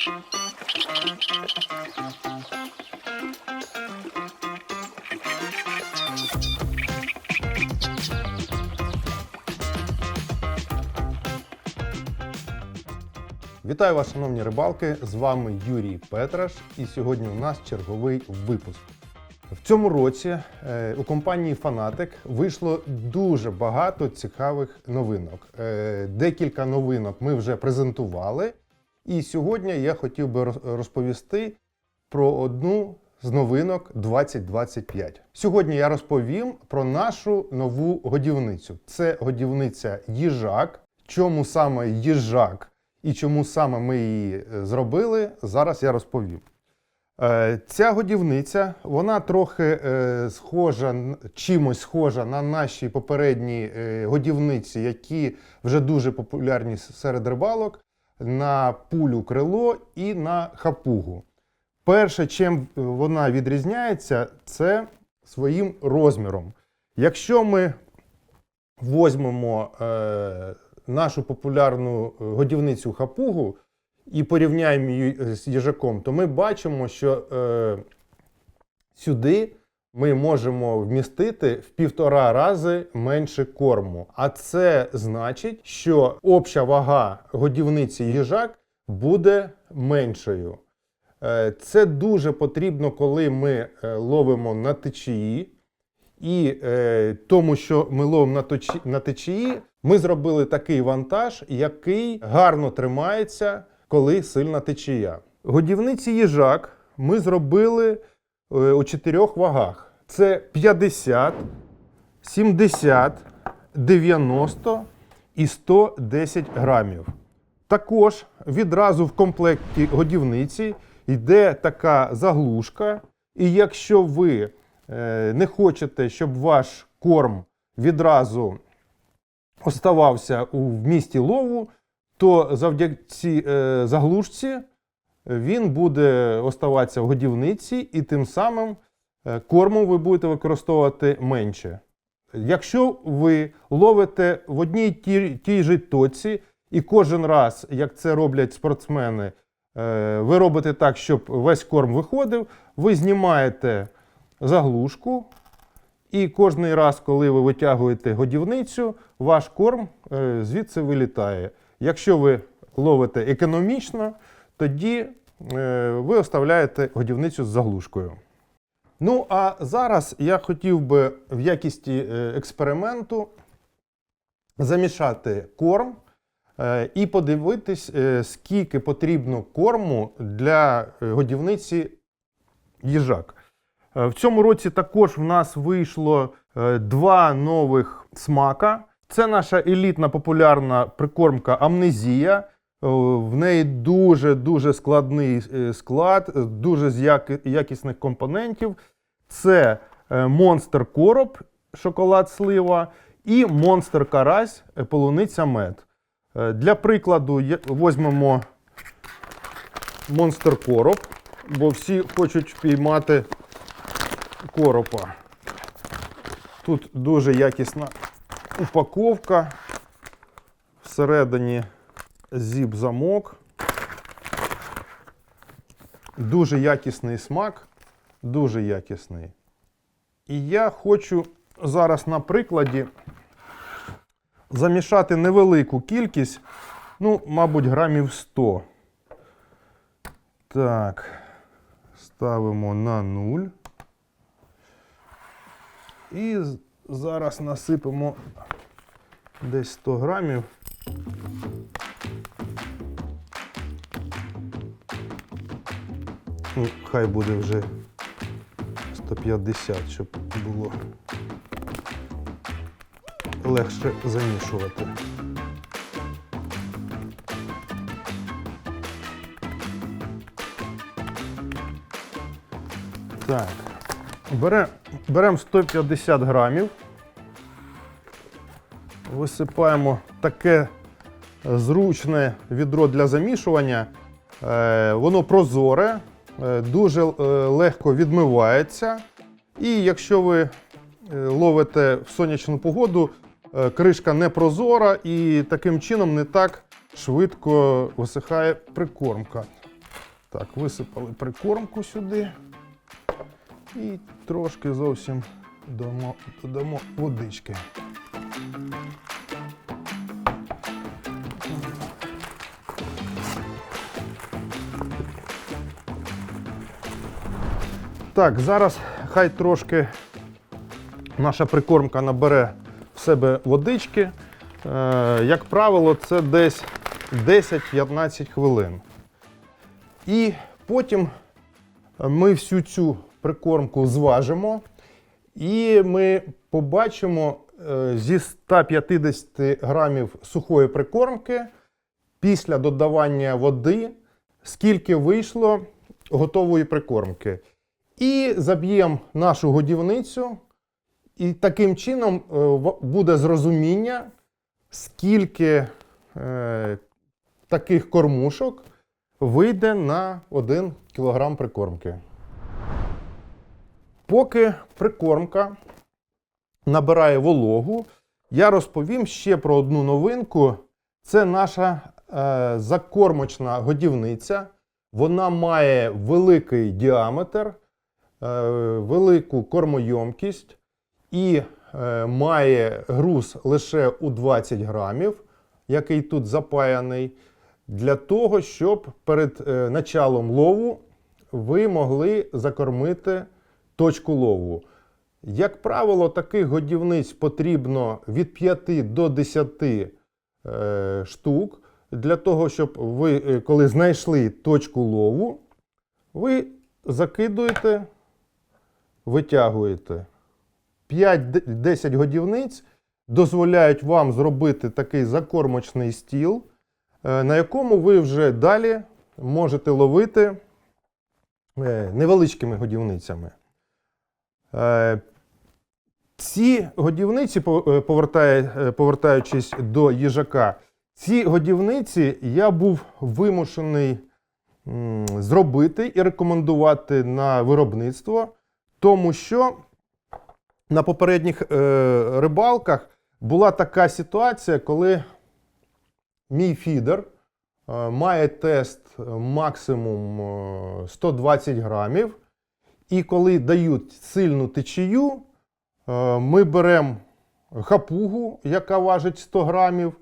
Вітаю вас, шановні рибалки! З вами Юрій Петраш, і сьогодні у нас черговий випуск. В цьому році е, у компанії Fanatic вийшло дуже багато цікавих новинок. Е, декілька новинок ми вже презентували, і сьогодні я хотів би розповісти про одну з новинок 2025. Сьогодні я розповім про нашу нову годівницю. Це годівниця їжак. Чому саме їжак і чому саме ми її е, зробили, зараз я розповім. Е, Ця годівниця, вона трохи е, схожа, чимось схожа на наші попередні годівниці, які вже дуже популярні серед рибалок, на пулю крило і на хапугу. Перше, чим вона відрізняється, це своїм розміром. Якщо ми возьмемо е, нашу популярну е, годівницю хапугу і порівняємо її з їжаком, то ми бачимо, що е, сюди ми можемо вмістити в півтора рази менше корму. А це значить, що обща вага годівниці їжак буде меншою. Е, Це дуже потрібно, коли ми е, ловимо на течії. І е, тому, що ми ловимо на, точі, на течії, ми зробили такий вантаж, який гарно тримається, коли сильна течія. Годівниці їжак ми зробили у чотирьох вагах: це 50, 70, 90 і 110 грамів. Також відразу в комплекті годівниці йде така заглушка. І якщо ви е, не хочете, щоб ваш корм відразу оставався в місті лову, то завдяки е, заглушці він буде оставатися в годівниці, і тим самим е, корму ви будете використовувати менше. Якщо ви ловите в одній тій, тій же точці, і кожен раз, як це роблять спортсмени, е, ви робите так, щоб весь корм виходив, ви знімаєте заглушку, і кожний раз, коли ви витягуєте годівницю, ваш корм е, звідси вилітає. Якщо ви ловите економічно, тоді е, ви оставляєте годівницю з заглушкою. Ну, а зараз я хотів би в якісті е, експерименту замішати корм е, і подивитись, скільки потрібно корму для годівниці їжак. В цьому році також в нас вийшло два нових смака. Це наша елітна популярна прикормка Амнезія. В неї дуже-дуже складний е, склад, дуже з якісних компонентів. Це е, монстр короб, шоколад слива, і монстр карась, е, полуниця мед. Для прикладу, візьмемо монстр короб, бо всі хочуть впіймати коропа. Тут дуже якісна упаковка. Всередині зіп-замок. Дуже якісний смак, дуже якісний. І я хочу зараз на прикладі замішати невелику кількість, ну, мабуть, грамів 100. Так, ставимо на 0. І зараз насипемо десь 100 грамів. Ну, хай буде вже 150, щоб було легше замішувати. Так. Бере, беремо 150 грамів. Висипаємо таке зручне відро для замішування. Е, воно прозоре, дуже е, легко відмивається. І якщо ви е, ловите в сонячну погоду, е, кришка не прозора і таким чином не так швидко висихає прикормка. Так, висипали прикормку сюди. І трошки зовсім додамо водички. Так, зараз хай трошки наша прикормка набере в себе водички. Е, як правило, це десь 10-15 хвилин. І потім ми всю цю прикормку зважимо, і ми побачимо е, зі 150 грамів сухої прикормки після додавання води, скільки вийшло готової прикормки. І заб'ємо нашу годівницю, і таким чином е, буде зрозуміння, скільки е, таких кормушок вийде на 1 кг прикормки. Поки прикормка набирає вологу, я розповім ще про одну новинку. Це наша е, закормочна годівниця. Вона має великий діаметр, велику кормойомкість і е, має груз лише у 20 грамів, який тут запаяний, для того, щоб перед е, началом лову ви могли закормити точку лову. Як правило, таких годівниць потрібно від 5 до 10 е, штук для того, щоб ви, е, коли знайшли точку лову, ви закидуєте, витягуєте. 5-10 годівниць дозволяють вам зробити такий закормочний стіл, е, на якому ви вже далі можете ловити е, невеличкими годівницями. Е, Ці годівниці, повертаючись до їжака, ці годівниці я був вимушений зробити і рекомендувати на виробництво, тому що на попередніх е, рибалках була така ситуація, коли мій фідер е, має тест е, максимум е, 120 грамів. І коли дають сильну течію, е, ми беремо хапугу, яка важить 100 грамів,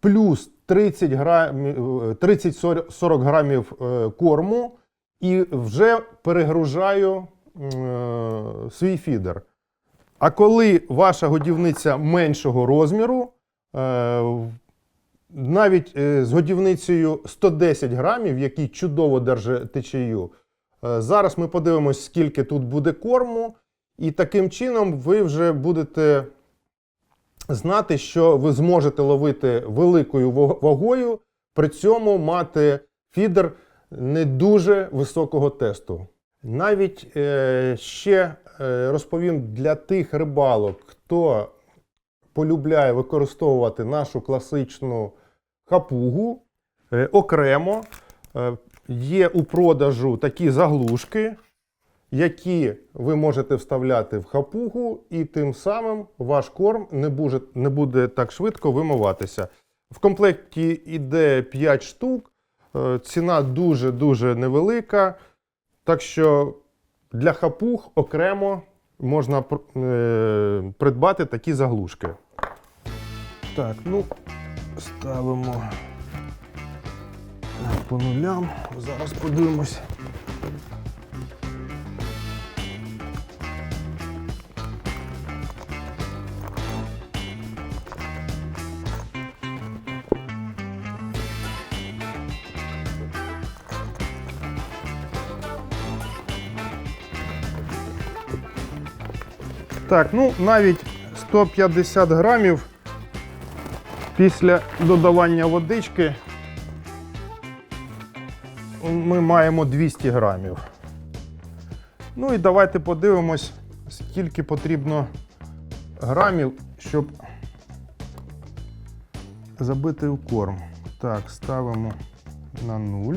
плюс 30 грамів, е, 30-40 грамів е, корму, і вже перегружаю е, свій фідер. А коли ваша годівниця меншого розміру, е, навіть е, з годівницею 110 грамів, який чудово держить течію, е, зараз ми подивимось, скільки тут буде корму, і таким чином ви вже будете знати, що ви зможете ловити великою вагою, при цьому мати фідер не дуже високого тесту. Навіть е, ще е, розповім для тих рибалок, хто полюбляє використовувати нашу класичну хапугу. Е, окремо е, є у продажу такі заглушки, які ви можете вставляти в хапугу, і тим самим ваш корм не буде, не буде так швидко вимиватися. В комплекті йде 5 штук, е, ціна дуже-дуже невелика. Так що для хапух окремо можна е, придбати такі заглушки. Так, ну, ставимо по нулям. Зараз подивимось. Так, ну навіть 150 грамів після додавання водички ми маємо 200 грамів. Ну і давайте подивимось, скільки потрібно грамів, щоб забити в корм. Так, ставимо на 0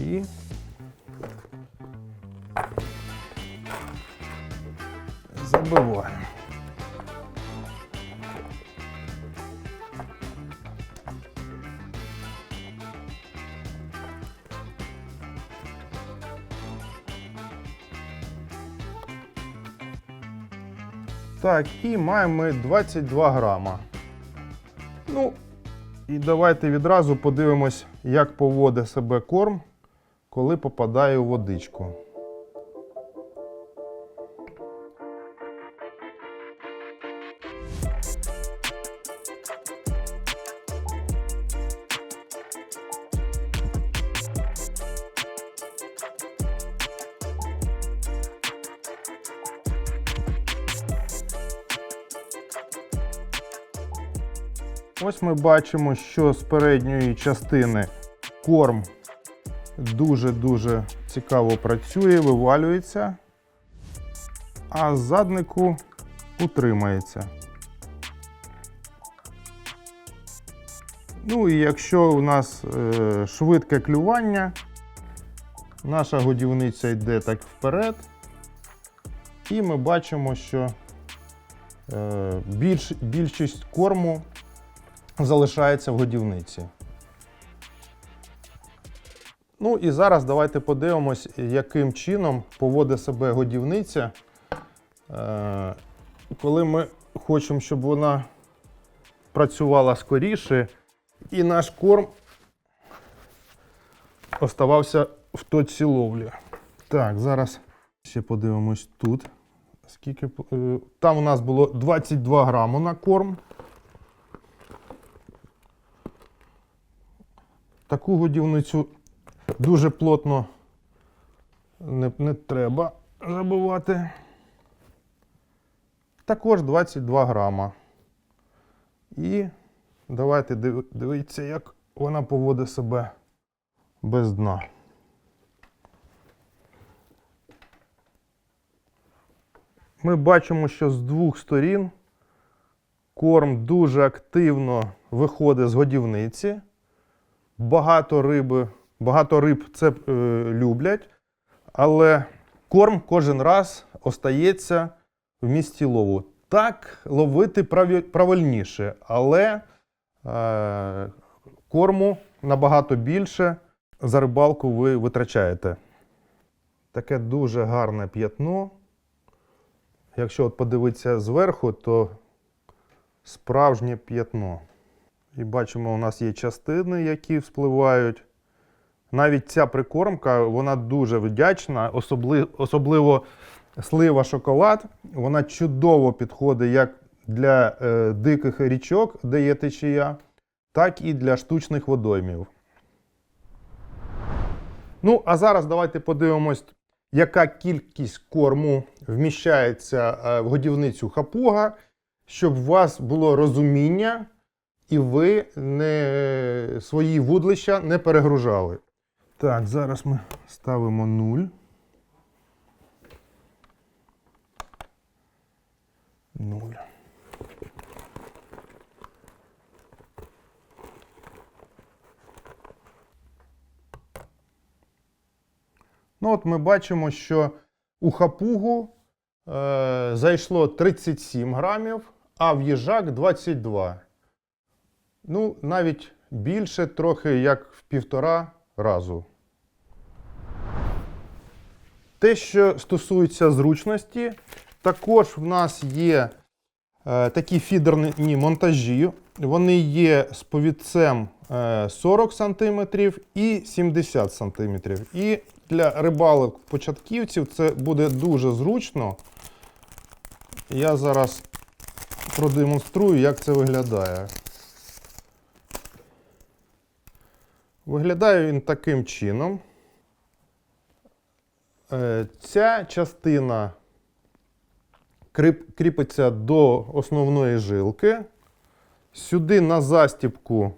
і добиваємо. Так, і маємо ми 22 грама. Ну, і давайте відразу подивимось, як поводить себе корм, коли попадає у водичку. Ось ми бачимо, що з передньої частини корм дуже-дуже цікаво працює, вивалюється, а з заднику утримається. Ну і якщо у нас е, швидке клювання, наша годівниця йде так вперед, і ми бачимо, що е, більш, більшість корму залишається в годівниці. Ну і зараз давайте подивимось, яким чином поводить себе годівниця, е, коли ми хочемо, щоб вона працювала скоріше, і наш корм оставався в точці ловлі. Так, зараз ще подивимось тут. Скільки, е, там у нас було 22 граму на корм. Таку годівницю дуже плотно не, не треба забивати. Також 22 грама. І давайте дивіться, як вона поводить себе без дна. Ми бачимо, що з двох сторін корм дуже активно виходить з годівниці. Багато риби, багато риб це е, люблять, але корм кожен раз остається в місці лову. Так ловити правильніше, але е, корму набагато більше за рибалку ви витрачаєте. Таке дуже гарне п'ятно. Якщо от подивитися зверху, то справжнє п'ятно. І бачимо, у нас є частини, які вспливають. Навіть ця прикормка, вона дуже вдячна, особливо, особливо слива шоколад. Вона чудово підходить як для е, диких річок, де є течія, так і для штучних водоймів. Ну, а зараз давайте подивимось, яка кількість корму вміщається е, в годівницю хапуга, щоб у вас було розуміння і ви не, свої вудлища не перегружали. Так, зараз ми ставимо 0. 0. Ну, от ми бачимо, що у хапугу е, зайшло 37 грамів, а в їжак 22. Ну, навіть більше трохи, як в півтора разу. Те, що стосується зручності, також в нас є е, такі фідерні монтажі. Вони є з повідцем е, 40 см і 70 см. І для рибалок початківців це буде дуже зручно. Я зараз продемонструю, як це виглядає. Виглядає він таким чином. Е, Ця частина кріпиться до основної жилки. Сюди на застібку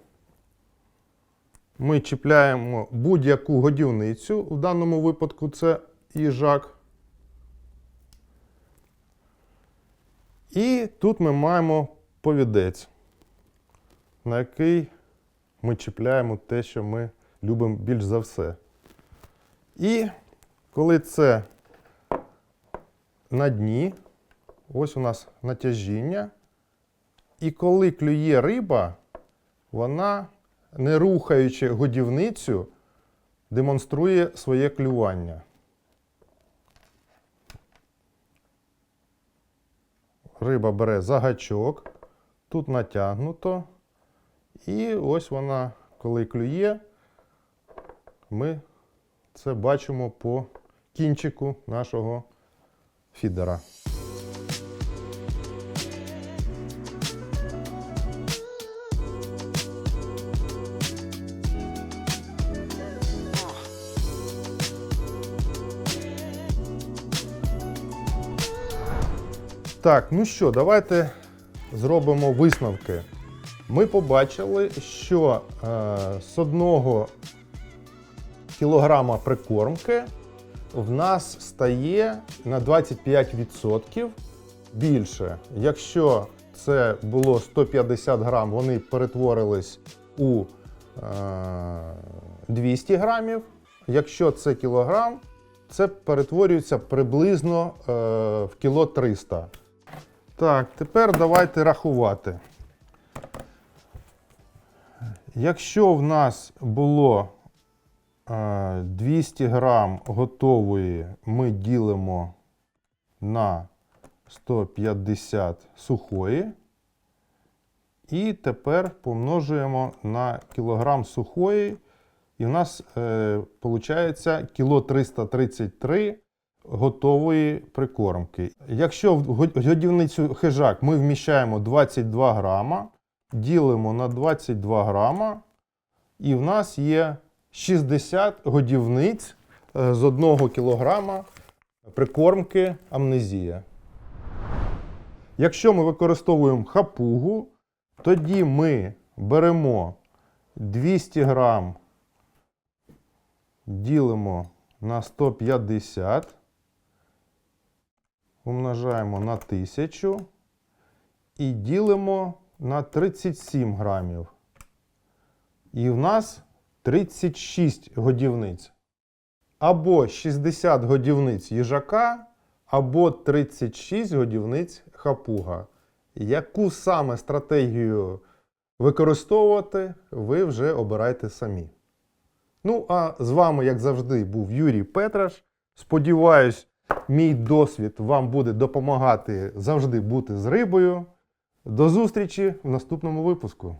ми чіпляємо будь-яку годівницю. В даному випадку це їжак. І тут ми маємо повідець, на який ми чіпляємо те, що ми любимо більш за все. І коли це на дні, ось у нас натяжіння. І коли клює риба, вона, не рухаючи годівницю, демонструє своє клювання. риба бере за гачок, тут натягнуто. І ось вона, коли клює, ми це бачимо по кінчику нашого фідера. Так, ну що, давайте зробимо висновки. Ми побачили, що е, з одного кілограма прикормки в нас стає на 25% більше. Якщо це було 150 грам, вони перетворились у е, 200 грамів. Якщо це кілограм, це перетворюється приблизно е, в кіло 300. Так, тепер давайте рахувати. Якщо в нас було е, 200 грам готової, ми ділимо на 150 сухої. І тепер помножуємо на кілограм сухої. І в нас е, кіло 333 готової прикормки. Якщо в годівницю хижак ми вміщаємо 22 грама, ділимо на 22 грама, і в нас є 60 годівниць е, з 1 кілограма прикормки амнезія. Якщо ми використовуємо хапугу, тоді ми беремо 200 грам, ділимо на 150, умножаємо на 1000 і ділимо на 37 грамів. І в нас 36 годівниць. Або 60 годівниць їжака, або 36 годівниць хапуга. Яку саме стратегію використовувати, ви вже обирайте самі. Ну, а з вами, як завжди, був Юрій Петраш. Сподіваюсь, мій досвід вам буде допомагати завжди бути з рибою. До зустрічі в наступному випуску.